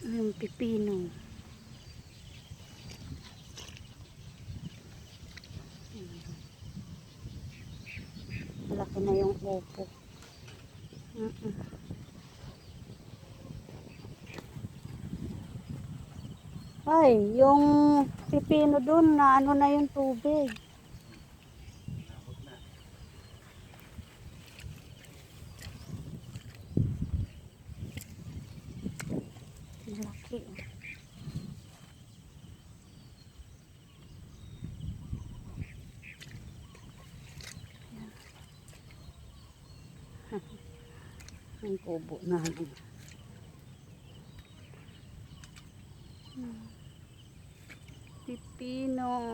Yung pipino. Malaki na yung upo. Mm-mm. Ay, yung pipino dun na ano na yung tubig. Laki. Ang kubo namin. Hmm. Pipino.